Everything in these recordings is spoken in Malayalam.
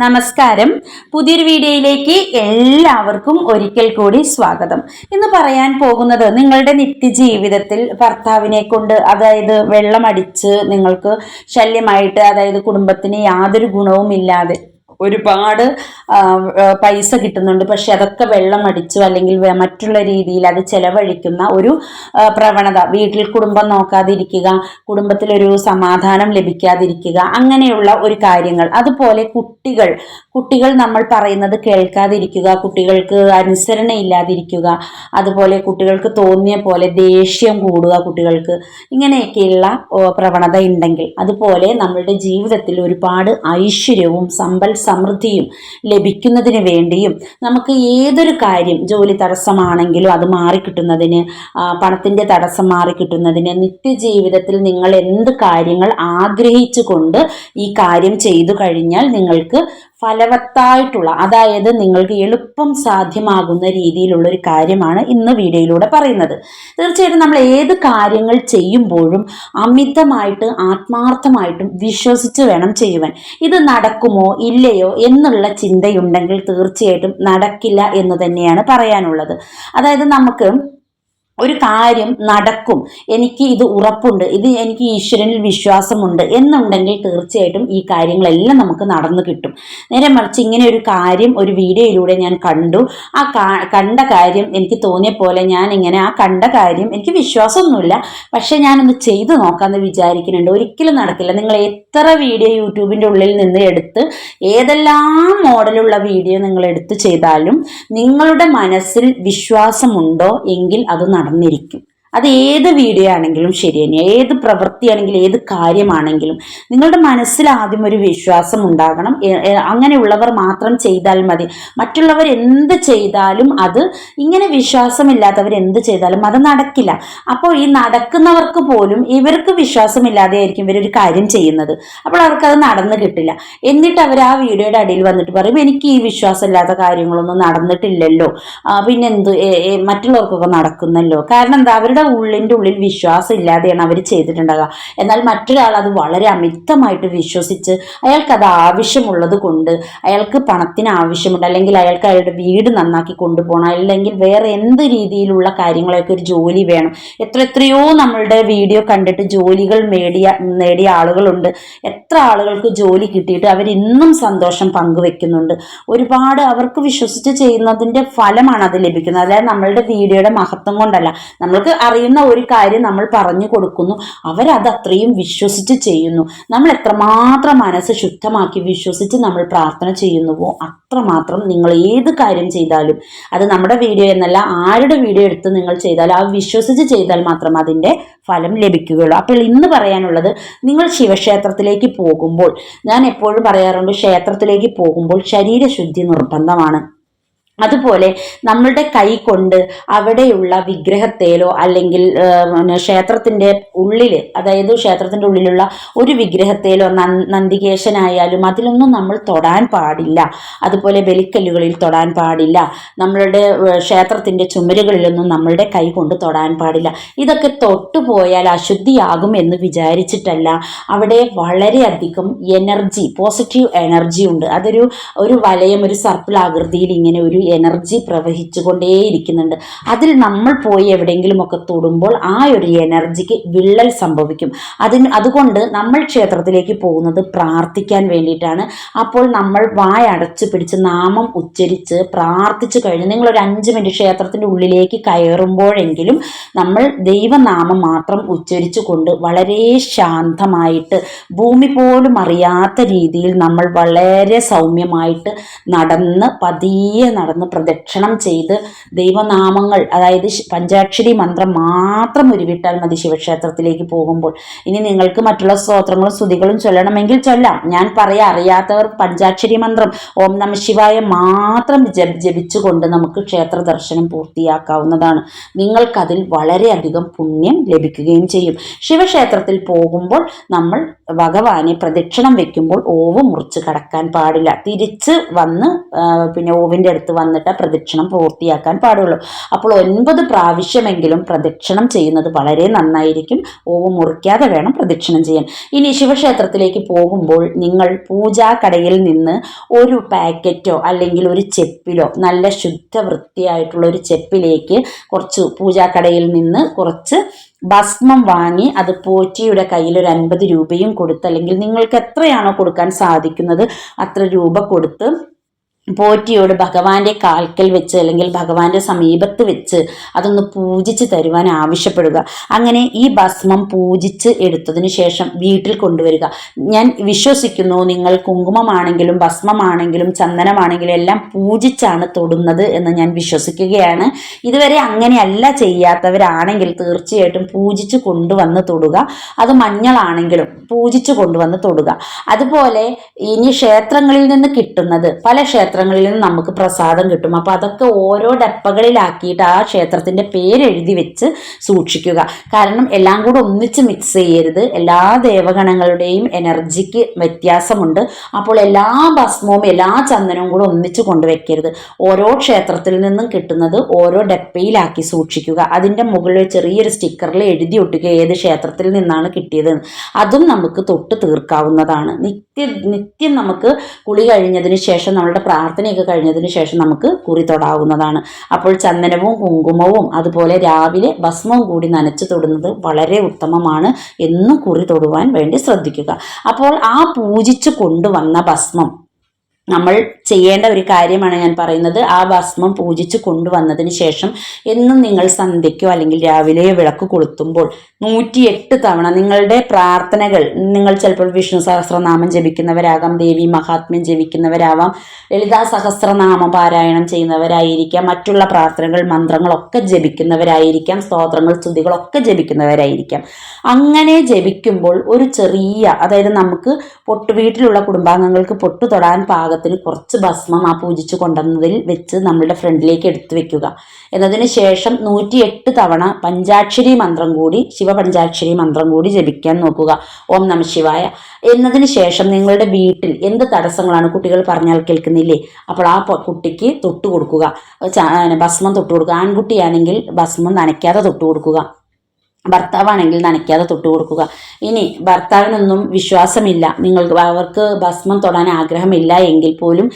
നമസ്കാരം. പുതിയൊരു വീഡിയോയിലേക്ക് എല്ലാവർക്കും ഒരിക്കൽ കൂടി സ്വാഗതം. ഇന്ന് പറയാൻ പോകുന്നത് നിങ്ങളുടെ നിത്യജീവിതത്തിൽ ഭർത്താവിനെ കൊണ്ട് അതായത് വെള്ളമടിച്ച് നിങ്ങൾക്ക് ശല്യമായിട്ട് അതായത് കുടുംബത്തിന് യാതൊരു ഗുണവും ഇല്ലാതെ ഒരുപാട് പൈസ കിട്ടുന്നുണ്ട്. പക്ഷെ അതൊക്കെ വെള്ളം അടിച്ചു അല്ലെങ്കിൽ മറ്റുള്ള രീതിയിൽ അത് ചെലവഴിക്കുന്ന ഒരു പ്രവണത. വീട്ടിൽ കുടുംബം നോക്കാതിരിക്കുക കുടുംബത്തിലൊരു സമാധാനം ലഭിക്കാതിരിക്കുക അങ്ങനെയുള്ള ഒരു കാര്യങ്ങൾ. അതുപോലെ കുട്ടികൾ. കുട്ടികൾ നമ്മൾ പറയുന്നത് കേൾക്കാതിരിക്കുക കുട്ടികൾക്ക് അനുസരണ ഇല്ലാതിരിക്കുക അതുപോലെ കുട്ടികൾക്ക് തോന്നിയ പോലെ ദേഷ്യം കൂടുക കുട്ടികൾക്ക്. ഇങ്ങനെയൊക്കെയുള്ള പ്രവണത ഉണ്ടെങ്കിൽ അതുപോലെ നമ്മളുടെ ജീവിതത്തിൽ ഒരുപാട് ഐശ്വര്യവും സമ്പൽ സമൃദ്ധിയും ലഭിക്കുന്നതിന് വേണ്ടിയും നമുക്ക് ഏതൊരു കാര്യം ജോലി തടസ്സമാണെങ്കിലും അത് മാറിക്കിട്ടുന്നതിന് പണത്തിന്റെ തടസ്സം മാറിക്കിട്ടുന്നതിന് നിത്യജീവിതത്തിൽ നിങ്ങൾ എന്ത് കാര്യങ്ങൾ ആഗ്രഹിച്ചുകൊണ്ട് ഈ കാര്യം ചെയ്തു കഴിഞ്ഞാൽ നിങ്ങൾക്ക് ഫലവത്തായിട്ടുള്ള അതായത് നിങ്ങൾക്ക് എളുപ്പം സാധ്യമാകുന്ന രീതിയിലുള്ള ഒരു കാര്യമാണ് ഇന്ന് വീഡിയോയിലൂടെ പറയുന്നത്. തീർച്ചയായിട്ടും നമ്മൾ ഏത് കാര്യങ്ങൾ ചെയ്യുമ്പോഴും അമിതമായിട്ട് ആത്മാർത്ഥമായിട്ടും വിശ്വസിച്ച് വേണം ചെയ്യുവാൻ. ഇത് നടക്കുമോ ഇല്ലയോ എന്നുള്ള ചിന്തയുണ്ടെങ്കിൽ തീർച്ചയായിട്ടും നടക്കില്ല എന്ന് തന്നെയാണ് പറയാനുള്ളത്. അതായത് നമുക്ക് ഒരു കാര്യം നടക്കും. എനിക്ക് ഇത് ഉറപ്പുണ്ട്. ഇത് എനിക്ക് ഈശ്വരനിൽ വിശ്വാസമുണ്ട് എന്നുണ്ടെങ്കിൽ തീർച്ചയായിട്ടും ഈ കാര്യങ്ങളെല്ലാം നമുക്ക് നടന്നു കിട്ടും. നേരെ മറിച്ച് ഇങ്ങനെ ഒരു കാര്യം ഒരു വീഡിയോയിലൂടെ ഞാൻ കണ്ടു. ആ കണ്ട കാര്യം എനിക്ക് തോന്നിയ പോലെ ഞാൻ ഇങ്ങനെ ആ കണ്ട കാര്യം എനിക്ക് വിശ്വാസമൊന്നുമില്ല. പക്ഷെ ഞാനൊന്ന് ചെയ്തു നോക്കാമെന്ന് വിചാരിക്കുന്നുണ്ട്. ഒരിക്കലും നടക്കില്ല. നിങ്ങൾ എത്ര വീഡിയോ യൂട്യൂബിന്റെ ഉള്ളിൽ നിന്ന് എടുത്ത് ഏതെല്ലാം മോഡലുള്ള വീഡിയോ നിങ്ങൾ എടുത്ത് ചെയ്താലും നിങ്ങളുടെ മനസ്സിൽ വിശ്വാസമുണ്ടോ എങ്കിൽ അത് നടന്നിരിക്കും അത് ഏത് വീഡിയോ ആണെങ്കിലും ശരി തന്നെ. ഏത് പ്രവൃത്തിയാണെങ്കിലും ഏത് കാര്യമാണെങ്കിലും നിങ്ങളുടെ മനസ്സിൽ ആദ്യം ഒരു വിശ്വാസം ഉണ്ടാകണം. അങ്ങനെയുള്ളവർ മാത്രം ചെയ്താൽ മതി. മറ്റുള്ളവർ എന്ത് ചെയ്താലും അത് ഇങ്ങനെ വിശ്വാസമില്ലാത്തവർ എന്ത് ചെയ്താലും അത് നടക്കില്ല. അപ്പോൾ ഈ നടക്കുന്നവർക്ക് പോലും ഇവർക്ക് വിശ്വാസമില്ലാതെ ആയിരിക്കും ഇവരൊരു കാര്യം ചെയ്യുന്നത്. അപ്പോൾ അവർക്കത് നടന്നു കിട്ടില്ല. എന്നിട്ട് അവർ ആ വീഡിയോയുടെ അടിയിൽ വന്നിട്ട് പറയും എനിക്ക് ഈ വിശ്വാസമില്ലാത്ത കാര്യങ്ങളൊന്നും നടന്നിട്ടില്ലല്ലോ. പിന്നെന്ത്? മറ്റുള്ളവർക്കൊക്കെ നടക്കുന്നല്ലോ. കാരണം എന്താ? അവരുടെ ഉള്ളിന്റെ ഉള്ളിൽ വിശ്വാസം ഇല്ലാതെയാണ് അവർ ചെയ്തിട്ടുണ്ടാകുക എന്നാൽ മറ്റൊരാൾ അത് വളരെ അമിതമായിട്ട് വിശ്വസിച്ച് അയാൾക്ക് അത് ആവശ്യമുള്ളത് കൊണ്ട് അയാൾക്ക് പണത്തിന് ആവശ്യമുണ്ട് അല്ലെങ്കിൽ അയാൾക്ക് അയാളുടെ വീട് നന്നാക്കി കൊണ്ടുപോകണം അല്ലെങ്കിൽ വേറെ എന്ത് രീതിയിലുള്ള കാര്യങ്ങളൊക്കെ ഒരു ജോലി വേണം. എത്ര എത്രയോ നമ്മളുടെ വീഡിയോ കണ്ടിട്ട് ജോലികൾ നേടിയ നേടിയ ആളുകളുണ്ട്. എത്ര ആളുകൾക്ക് ജോലി കിട്ടിയിട്ട് അവരിന്നും സന്തോഷം പങ്കുവെക്കുന്നുണ്ട്. ഒരുപാട് അവർക്ക് വിശ്വസിച്ച് ചെയ്യുന്നതിന്റെ ഫലമാണ് അത് ലഭിക്കുന്നത്. അതായത് നമ്മളുടെ വീഡിയോയുടെ മഹത്വം കൊണ്ടല്ല. നമ്മൾക്ക് അറിയുന്ന ഒരു കാര്യം നമ്മൾ പറഞ്ഞു കൊടുക്കുന്നു. അവരത് അത്രയും വിശ്വസിച്ച് ചെയ്യുന്നു. നമ്മൾ എത്രമാത്രം മനസ്സ് ശുദ്ധമാക്കി വിശ്വസിച്ച് നമ്മൾ പ്രാർത്ഥന ചെയ്യുന്നുവോ അത്രമാത്രം നിങ്ങൾ ഏത് കാര്യം ചെയ്താലും അത് നമ്മുടെ വീഡിയോ എന്നല്ല ആരുടെ വീഡിയോ എടുത്ത് നിങ്ങൾ ചെയ്താൽ ആ വിശ്വസിച്ച് ചെയ്താൽ മാത്രം അതിന്റെ ഫലം ലഭിക്കുകയുള്ളൂ. അപ്പോൾ ഇന്ന് പറയാനുള്ളത് നിങ്ങൾ ശിവക്ഷേത്രത്തിലേക്ക് പോകുമ്പോൾ ഞാൻ എപ്പോഴും പറയാറുണ്ട് ക്ഷേത്രത്തിലേക്ക് പോകുമ്പോൾ ശരീരശുദ്ധി നിർബന്ധമാണ്. അതുപോലെ നമ്മളുടെ കൈ കൊണ്ട് അവിടെയുള്ള വിഗ്രഹത്തേലോ അല്ലെങ്കിൽ ക്ഷേത്രത്തിന്റെ ഉള്ളിൽ അതായത് ക്ഷേത്രത്തിന്റെ ഉള്ളിലുള്ള ഒരു വിഗ്രഹത്തേലോ നന് നന്ദികേശനായാലും അതിലൊന്നും നമ്മൾ തൊടാൻ പാടില്ല. അതുപോലെ ബലിക്കല്ലുകളിൽ തൊടാൻ പാടില്ല. നമ്മളുടെ ക്ഷേത്രത്തിന്റെ ചുമരുകളിലൊന്നും നമ്മളുടെ കൈ കൊണ്ട് തൊടാൻ പാടില്ല. ഇതൊക്കെ തൊട്ടുപോയാൽ അശുദ്ധിയാകും എന്ന് വിചാരിച്ചിട്ടല്ല. അവിടെ വളരെയധികം എനർജി പോസിറ്റീവ് എനർജി ഉണ്ട്. അതൊരു ഒരു വലയം ഒരു സർപ്പിൾ ആകൃതിയിൽ ഇങ്ങനെ ഒരു എനർജി പ്രവഹിച്ചുകൊണ്ടേയിരിക്കുന്നുണ്ട്. അതിൽ നമ്മൾ പോയി എവിടെയെങ്കിലുമൊക്കെ തൊടുമ്പോൾ ആ ഒരു എനർജിക്ക് വിള്ളൽ സംഭവിക്കും. അതിന് അതുകൊണ്ട് നമ്മൾ ക്ഷേത്രത്തിലേക്ക് പോകുന്നത് പ്രാർത്ഥിക്കാൻ വേണ്ടിയിട്ടാണ്. അപ്പോൾ നമ്മൾ വായ അടച്ചു പിടിച്ച് നാമം ഉച്ചരിച്ച് പ്രാർത്ഥിച്ചു കഴിഞ്ഞ് നിങ്ങൾ ഒരു അഞ്ച് മിനിറ്റ് ക്ഷേത്രത്തിന്റെ ഉള്ളിലേക്ക് കയറുമ്പോഴെങ്കിലും നമ്മൾ ദൈവനാമം മാത്രം ഉച്ചരിച്ചു കൊണ്ട് വളരെ ശാന്തമായിട്ട് ഭൂമി പോലും അറിയാത്ത രീതിയിൽ നമ്മൾ വളരെ സൗമ്യമായിട്ട് നടന്ന് പതിയെ നടന്ന് പ്രദക്ഷിണം ചെയ്ത് ദൈവനാമങ്ങൾ അതായത് പഞ്ചാക്ഷരി മന്ത്രം മാത്രം ഉരുവിട്ടാൽ മതി ശിവക്ഷേത്രത്തിലേക്ക് പോകുമ്പോൾ. ഇനി നിങ്ങൾക്ക് മറ്റുള്ള സ്തോത്രങ്ങളും സ്തുതികളും ചൊല്ലണമെങ്കിൽ ചൊല്ലാം. ഞാൻ പറയാ അറിയാത്തവർ പഞ്ചാക്ഷരി മന്ത്രം ഓം നമ ശിവായ മാത്രം ജപ ജപിച്ചുകൊണ്ട് നമുക്ക് ക്ഷേത്ര ദർശനം പൂർത്തിയാക്കാവുന്നതാണ്. നിങ്ങൾക്കതിൽ വളരെയധികം പുണ്യം ലഭിക്കുകയും ചെയ്യും. ശിവക്ഷേത്രത്തിൽ പോകുമ്പോൾ നമ്മൾ ഭഗവാനെ പ്രദക്ഷിണം വെക്കുമ്പോൾ ഓവ് മുറിച്ച് കടക്കാൻ പാടില്ല. തിരിച്ച് വന്ന് പിന്നെ ഓവിന്റെ അടുത്ത് വന്നിട്ട് പ്രദക്ഷിണം പൂർത്തിയാക്കാൻ പാടുള്ളൂ. അപ്പോൾ ഒൻപത് പ്രാവശ്യമെങ്കിലും പ്രദക്ഷിണം ചെയ്യുന്നത് വളരെ നന്നായിരിക്കും. ഓവ് മുറിക്കാതെ വേണം പ്രദക്ഷിണം ചെയ്യാൻ. ഇനി ശിവക്ഷേത്രത്തിലേക്ക് പോകുമ്പോൾ നിങ്ങൾ പൂജാ കടയിൽ നിന്ന് ഒരു പാക്കറ്റോ അല്ലെങ്കിൽ ഒരു ചെപ്പിലോ നല്ല ശുദ്ധ വൃത്തിയായിട്ടുള്ള ഒരു ചെപ്പിലേക്ക് കുറച്ച് പൂജാക്കടയിൽ നിന്ന് കുറച്ച് ഭസ്മം വാങ്ങി അത് പോറ്റിയുടെ കയ്യിൽ ഒരു അൻപത് രൂപയും കൊടുത്ത് അല്ലെങ്കിൽ നിങ്ങൾക്ക് എത്രയാണോ കൊടുക്കാൻ സാധിക്കുന്നത് അത്ര രൂപ കൊടുത്ത് പോറ്റിയോട് ഭഗവാന്റെ കാൽക്കൽ വെച്ച് അല്ലെങ്കിൽ ഭഗവാന്റെ സമീപത്ത് വെച്ച് അതൊന്ന് പൂജിച്ച് തരുവാൻ ആവശ്യപ്പെടുക. അങ്ങനെ ഈ ഭസ്മം പൂജിച്ച് എടുത്തതിന് ശേഷം വീട്ടിൽ കൊണ്ടുവരിക. ഞാൻ വിശ്വസിക്കുന്നു നിങ്ങൾ കുങ്കുമമാണെങ്കിലും ഭസ്മമാണെങ്കിലും ചന്ദനമാണെങ്കിലും എല്ലാം പൂജിച്ചാണ് തൊടുന്നത് എന്ന് ഞാൻ വിശ്വസിക്കുകയാണ്. ഇതുവരെ അങ്ങനെയല്ല ചെയ്യാത്തവരാണെങ്കിൽ തീർച്ചയായിട്ടും പൂജിച്ച് കൊണ്ടുവന്ന് തൊടുക. അത് മഞ്ഞളാണെങ്കിലും പൂജിച്ച് കൊണ്ടുവന്ന് തൊടുക. അതുപോലെ ഇനി ക്ഷേത്രങ്ങളിൽ നിന്ന് കിട്ടുന്നത് പല ക്ഷേത്രങ്ങളിൽ നിന്ന് നമുക്ക് പ്രസാദം കിട്ടും. അപ്പോൾ അതൊക്കെ ഓരോ ഡപ്പകളിലാക്കിയിട്ട് ആ ക്ഷേത്രത്തിന്റെ പേരെഴുതി വെച്ച് സൂക്ഷിക്കുക. കാരണം എല്ലാം കൂടെ ഒന്നിച്ച് മിക്സ് ചെയ്യരുത്. എല്ലാ ദേവഗണങ്ങളുടെയും എനർജിക്ക് വ്യത്യാസമുണ്ട്. അപ്പോൾ എല്ലാ ഭസ്മവും എല്ലാ ചന്ദനവും കൂടെ ഒന്നിച്ച് കൊണ്ടുവയ്ക്കരുത് ഓരോ ക്ഷേത്രത്തിൽ നിന്നും കിട്ടുന്നത് ഓരോ ഡപ്പയിലാക്കി സൂക്ഷിക്കുക. അതിന്റെ മുകളിൽ ചെറിയൊരു സ്റ്റിക്കറിൽ എഴുതി ഒട്ടുക ഏത് ക്ഷേത്രത്തിൽ നിന്നാണ് കിട്ടിയത് അതും നമുക്ക് തൊട്ട് തീർക്കാവുന്നതാണ്. നിത്യ നിത്യം നമുക്ക് കുളി കഴിഞ്ഞതിന് ശേഷം നമ്മളുടെ പ്രാർത്ഥനയൊക്കെ കഴിഞ്ഞതിന് ശേഷം നമുക്ക് കുറി തൊടാവുന്നതാണ്. അപ്പോൾ ചന്ദനവും കുങ്കുമവും അതുപോലെ രാവിലെ ഭസ്മവും കൂടി നനച്ചു തൊടുന്നത് വളരെ ഉത്തമമാണ് എന്നും കുറി തൊടുവാൻ വേണ്ടി ശ്രദ്ധിക്കുക. അപ്പോൾ ആ പൂജിച്ച് കൊണ്ടുവന്ന ഭസ്മം നമ്മൾ ചെയ്യേണ്ട ഒരു കാര്യമാണ് ഞാൻ പറയുന്നത്. ആ ഭസ്മം പൂജിച്ച് കൊണ്ടുവന്നതിന് ശേഷം എന്നും നിങ്ങൾ സന്ധ്യയ്ക്കോ അല്ലെങ്കിൽ രാവിലെയോ വിളക്ക് കൊളുത്തുമ്പോൾ നൂറ്റിയെട്ട് തവണ നിങ്ങളുടെ പ്രാർത്ഥനകൾ നിങ്ങൾ ചിലപ്പോൾ വിഷ്ണു സഹസ്രനാമം ജപിക്കുന്നവരാകാം ദേവി മഹാത്മ്യം ജപിക്കുന്നവരാവാം ലളിതാ സഹസ്രനാമ പാരായണം ചെയ്യുന്നവരായിരിക്കാം മറ്റുള്ള പ്രാർത്ഥനകൾ മന്ത്രങ്ങളൊക്കെ ജപിക്കുന്നവരായിരിക്കാം സ്തോത്രങ്ങൾ സ്തുതികളൊക്കെ ജപിക്കുന്നവരായിരിക്കാം. അങ്ങനെ ജപിക്കുമ്പോൾ ഒരു ചെറിയ അതായത് നമുക്ക് പൊട്ട് വീട്ടിലുള്ള കുടുംബാംഗങ്ങൾക്ക് പൊട്ടു തൊടാൻ പാകത്തിന് കുറച്ച് ഭസ്മം ആ പൂജിച്ച് കൊണ്ടുവന്നതിൽ വെച്ച് നമ്മളുടെ ഫ്രണ്ടിലേക്ക് എടുത്തു വെക്കുക. എന്നതിന് ശേഷം നൂറ്റിയെട്ട് തവണ പഞ്ചാക്ഷരി മന്ത്രം കൂടി ശിവപഞ്ചാക്ഷരി മന്ത്രം കൂടി ജപിക്കാൻ നോക്കുക. ഓം നമ ശിവായ. എന്നതിന് ശേഷം നിങ്ങളുടെ വീട്ടിൽ എന്ത് തടസ്സങ്ങളാണ് കുട്ടികൾ പറഞ്ഞാൽ കേൾക്കുന്നില്ലേ? അപ്പോൾ ആ കുട്ടിക്ക് തൊട്ട് കൊടുക്കുക. ഭസ്മം തൊട്ട് കൊടുക്കുക. ആൺകുട്ടിയാണെങ്കിൽ ഭസ്മം നനയ്ക്കാതെ തൊട്ട് കൊടുക്കുക. ഭർത്താവാണെങ്കിൽ നനയ്ക്കാതെ തൊട്ട് കൊടുക്കുക. ഇനി ഭർത്താവിനൊന്നും വിശ്വാസമില്ല. നിങ്ങൾക്ക് അവർക്ക് ഭസ്മം തൊടാൻ ആഗ്രഹമില്ല എങ്കിൽ പോലും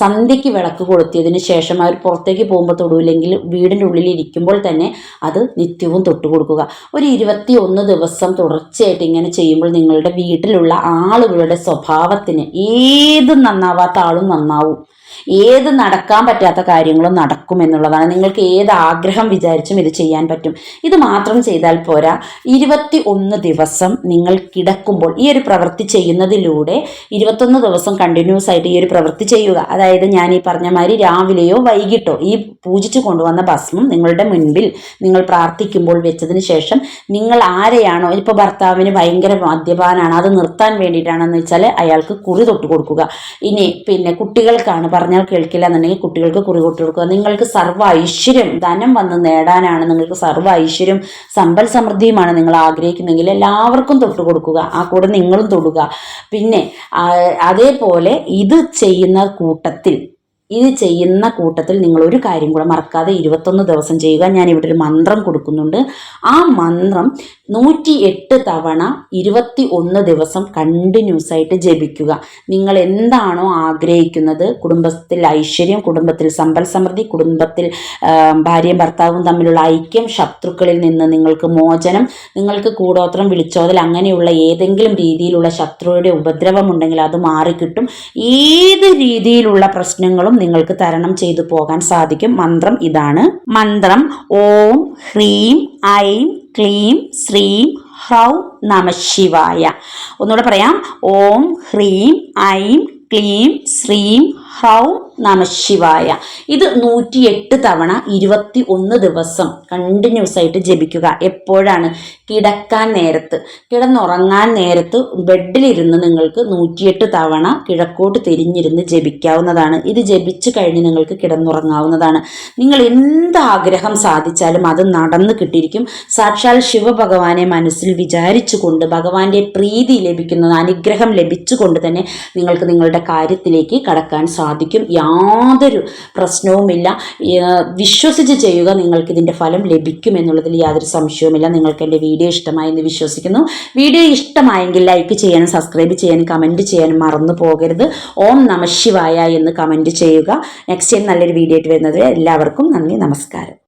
സന്ധ്യയ്ക്ക് വിളക്ക് കൊളുത്തിയതിന് ശേഷം അവർ പുറത്തേക്ക് പോകുമ്പോൾ തൊടൂല്ലെങ്കിൽ വീടിന്റെ ഉള്ളിൽ ഇരിക്കുമ്പോൾ തന്നെ അത് നിത്യവും തൊട്ട് കൊടുക്കുക. ഒരു ഇരുപത്തി ഒന്ന് ദിവസം തുടർച്ചയായിട്ട് ഇങ്ങനെ ചെയ്യുമ്പോൾ നിങ്ങളുടെ വീട്ടിലുള്ള ആളുകളുടെ സ്വഭാവത്തിന് ഏത് നന്നാവാത്ത ആളും നന്നാവും. ഏത് നടക്കാൻ പറ്റാത്ത കാര്യങ്ങളും നടക്കും എന്നുള്ളതാണ്. നിങ്ങൾക്ക് ഏത് ആഗ്രഹം വിചാരിച്ചും ഇത് ചെയ്യാൻ പറ്റും. ഇത് മാത്രം ചെയ്താൽ പോരാ. ഇരുപത്തി ഒന്ന് ദിവസം നിങ്ങൾ കിടക്കുമ്പോൾ ഈ ഒരു പ്രവൃത്തി ചെയ്യുന്നതിലൂടെ ഇരുപത്തൊന്ന് ദിവസം കണ്ടിന്യൂസ് ആയിട്ട് ഈ ഒരു പ്രവൃത്തി ചെയ്യുക. അതായത് ഞാൻ ഈ പറഞ്ഞ മാതിരി രാവിലെയോ വൈകിട്ടോ ഈ പൂജിച്ചു കൊണ്ടുവന്ന ഭസ്മം നിങ്ങളുടെ മുൻപിൽ നിങ്ങൾ പ്രാർത്ഥിക്കുമ്പോൾ വെച്ചതിന് ശേഷം നിങ്ങൾ ആരെയാണോ ഇപ്പോൾ ഭർത്താവിന് ഭയങ്കര മദ്യപാനാണ് അത് നിർത്താൻ വേണ്ടിയിട്ടാണെന്ന് വെച്ചാൽ അയാൾക്ക് കുറി തൊട്ട് കൊടുക്കുക. ഇനി പിന്നെ കുട്ടികൾക്കാണ് പറഞ്ഞാൽ കേൾക്കില്ല എന്നുണ്ടെങ്കിൽ കുട്ടികൾക്ക് കുറി കൊടുക്കുക നിങ്ങൾക്ക് സർവ ഐശ്വര്യം ധനം വന്ന് നേടാനാണ് നിങ്ങൾക്ക് സർവ ഐശ്വര്യം സമ്പൽ സമൃദ്ധിയുമാണ് നിങ്ങൾ ആഗ്രഹിക്കുന്നെങ്കിൽ എല്ലാവർക്കും തൊട്ട് കൊടുക്കുക ആ കൂടെ നിങ്ങളും തൊടുക. പിന്നെ അതേപോലെ ഇത് ചെയ്യുന്ന കൂട്ടത്തിൽ ഇത് ചെയ്യുന്ന കൂട്ടത്തിൽ നിങ്ങൾ ഒരു കാര്യം കൂടെ മറക്കാതെ ഇരുപത്തൊന്ന് ദിവസം ചെയ്യുക. ഞാൻ ഇവിടെ ഒരു മന്ത്രം കൊടുക്കുന്നുണ്ട്. ആ മന്ത്രം നൂറ്റി എട്ട് തവണ ഇരുപത്തി ഒന്ന് ദിവസം കണ്ടിന്യൂസ് ആയിട്ട് ജപിക്കുക. നിങ്ങൾ എന്താണോ ആഗ്രഹിക്കുന്നത് കുടുംബത്തിൽ ഐശ്വര്യം കുടുംബത്തിൽ സമ്പൽ സമൃദ്ധി കുടുംബത്തിൽ ഭാര്യയും ഭർത്താവും തമ്മിലുള്ള ഐക്യം ശത്രുക്കളിൽ നിന്ന് നിങ്ങൾക്ക് മോചനം നിങ്ങൾക്ക് കൂടോത്രം വിളിച്ചോതൽ അങ്ങനെയുള്ള ഏതെങ്കിലും രീതിയിലുള്ള ശത്രുയുടെ ഉപദ്രവം ഉണ്ടെങ്കിൽ അത് മാറിക്കിട്ടും. ഏത് രീതിയിലുള്ള പ്രശ്നങ്ങളും നിങ്ങൾക്ക് തരണം ചെയ്തു പോകാൻ സാധിക്കും. മന്ത്രം ഇതാണ്. മന്ത്രം ഓം ഹ്രീം ഐം ക്ലീം ശ്രീം ഹ്രൗ നമശിവായ ഒന്നുകൂടെ പറയാം. ഓം ഹ്രീം ഐം ക്ലീം ശ്രീം ഹ്രൗ നമശിവായ ഇത് നൂറ്റിയെട്ട് തവണ ഇരുപത്തി ഒന്ന് ദിവസം കണ്ടിന്യൂസ് ആയിട്ട് ജപിക്കുക. എപ്പോഴാണ്? കിടക്കാൻ നേരത്ത്. കിടന്നുറങ്ങാൻ നേരത്ത് ബെഡിലിരുന്ന് നിങ്ങൾക്ക് നൂറ്റിയെട്ട് തവണ കിഴക്കോട്ട് തിരിഞ്ഞിരുന്ന് ജപിക്കാവുന്നതാണ്. ഇത് ജപിച്ചു കഴിഞ്ഞ് നിങ്ങൾക്ക് കിടന്നുറങ്ങാവുന്നതാണ്. നിങ്ങൾ എന്ത് ആഗ്രഹം സാധിച്ചാലും അത് നടന്നു കിട്ടിയിരിക്കും. സാക്ഷാൽ ശിവഭഗവാനെ മനസ്സിൽ വിചാരിച്ചു കൊണ്ട് ഭഗവാന്റെ പ്രീതി ലഭിക്കുന്നത് അനുഗ്രഹം ലഭിച്ചുകൊണ്ട് തന്നെ നിങ്ങൾക്ക് നിങ്ങളുടെ കാര്യത്തിലേക്ക് കടക്കാൻ സാധിക്കും. യാതൊരു പ്രശ്നവുമില്ല. വിശ്വസിച്ച് ചെയ്യുക നിങ്ങൾക്ക് ഇതിന്റെ ഫലം ലഭിക്കും എന്നുള്ളതിൽ യാതൊരു സംശയവുമില്ല. നിങ്ങൾക്ക് എന്റെ വീഡിയോ ഇഷ്ടമായെന്ന് വിശ്വസിക്കുന്നു. വീഡിയോ ഇഷ്ടമായെങ്കിൽ ലൈക്ക് ചെയ്യാനും സബ്സ്ക്രൈബ് ചെയ്യാനും കമന്റ് ചെയ്യാനും മറന്നു പോകരുത്. ഓം നമ ശിവായ എന്ന് കമന്റ് ചെയ്യുക. നെക്സ്റ്റ് ടൈം നല്ലൊരു വീഡിയോ ആയിട്ട് വരുന്നത് എല്ലാവർക്കും നന്ദി നമസ്കാരം.